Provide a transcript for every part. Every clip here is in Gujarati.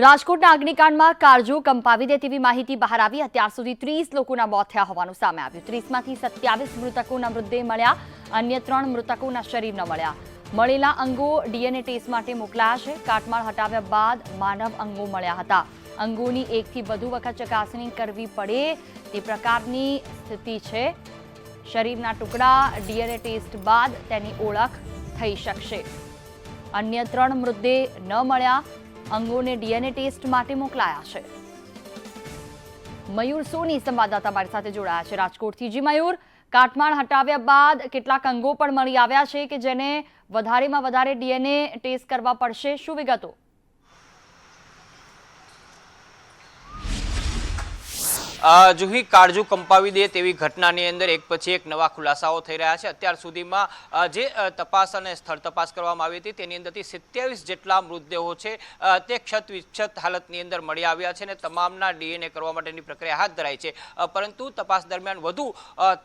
રાજકોટના અગ્નિકાંડમાં કારજો કંપાવી દે તેવી માહિતી બહાર આવી. અત્યાર સુધી ત્રીસ લોકોના મોત થયા હોવાનું સામે આવ્યું. ત્રીસમાંથી સત્યાવીસ મૃતકોના મૃતદેહ મળ્યા, અન્ય ત્રણ મૃતકોના શરીર ન મળ્યા. મળેલા અંગો ડીએનએ ટેસ્ટ માટે મોકલાયા છે. કાટમાળ હટાવ્યા બાદ માનવ અંગો મળ્યા હતા. અંગોની એકથી વધુ વખત ચકાસણી કરવી પડે તે પ્રકારની સ્થિતિ છે. શરીરના ટુકડા ડીએનએ ટેસ્ટ બાદ તેની ઓળખ થઈ શકશે. અન્ય ત્રણ મૃતદેહ ન મળ્યા. અંગોને ડીએનએ ટેસ્ટ માટે મોકલાયા છે. મયુર સોની સંવાદદાતા મારી સાથે જોડાયા છે. રાજકોટથી જી મયુર, કાટમાળ હટાવ્યા બાદ કેટલાક અંગો પણ મળી આવ્યા છે કે જેને વધારેમાં વધારે ડીએનએ ટેસ્ટ કરવા પડશે? શું વિગતો? જુહી કાળજુ કંપાવી દે તેવી ઘટનાની અંદર એક પછી એક નવા ખુલાસાઓ થઈ રહ્યા છે. અત્યાર સુધીમાં જે તપાસ અને સ્થળ તપાસ કરવામાં આવી હતી તેની અંદરથી સિત્યાવીસ જેટલા મૃતદેહો છે તે ક્ષત વિક્ષત હાલતની અંદર મળી આવ્યા છે અને તમામના ડીએનએ કરવા માટેની પ્રક્રિયા હાથ ધરાઈ છે. પરંતુ તપાસ દરમિયાન વધુ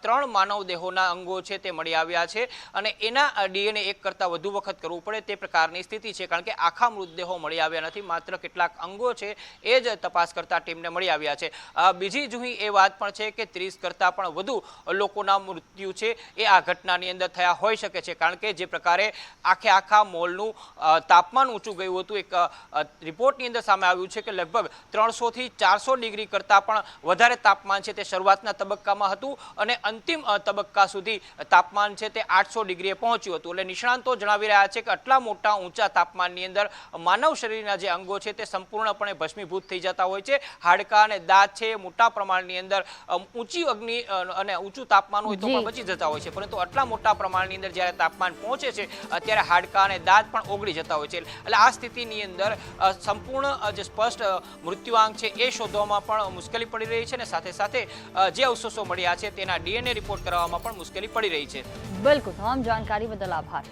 ત્રણ માનવ દેહોના અંગો છે તે મળી આવ્યા છે અને એના ડીએનએ એક કરતાં વધુ વખત કરવું પડે તે પ્રકારની સ્થિતિ છે કારણ કે આખા મૃતદેહો મળી આવ્યા નથી માત્ર કેટલાક અંગો છે એ જ તપાસ કરતા ટીમને મળી આવ્યા છે. અ, બીજી જુહી એ વાત પણ છે કે ત્રીસ કરતાં પણ વધુ લોકોના મૃત્યુ છે એ આ ઘટનાની અંદર થયા હોઈ શકે છે. કારણ કે જે પ્રકારે આખે આખા મોલનું તાપમાન ઊંચું ગયું હતું. એક રિપોર્ટની અંદર સામે આવ્યું છે કે લગભગ ત્રણસોથી ચારસો ડિગ્રી કરતાં પણ વધારે તાપમાન છે તે શરૂઆતના તબક્કામાં હતું અને અંતિમ તબક્કા સુધી તાપમાન છે તે આઠસો ડિગ્રીએ પહોંચ્યું હતું. એટલે નિષ્ણાંતો જણાવી રહ્યા છે કે આટલા મોટા ઊંચા તાપમાનની અંદર માનવ શરીરના જે અંગો છે તે સંપૂર્ણપણે ભસ્મીભૂત થઈ જતા હોય છે. હાડકાં અને દાંત છે મોટા પ્રમાણની અંદર ઊંચી અગ્નિ અને ઊંચું તાપમાન હોય તો પણ બચી જતા હોય છે. પરંતુ આટલા મોટા પ્રમાણની અંદર જ્યારે તાપમાન પહોંચે છે ત્યારે હાડકા અને દાંત પણ ઓગળી જતા હોય છે. એટલે આ સ્થિતિની અંદર સંપૂર્ણ જે સ્પષ્ટ મૃત્યુઆંક છે એ શોધવામાં પણ મુશ્કેલી પડી રહી છે અને સાથે સાથે જે અવશેષો મળ્યા છે તેના ડીએનએ રિપોર્ટ કરવામાં પણ મુશ્કેલી પડી રહી છે. બિલકુલ તમામ જાણકારી બદલ આભાર.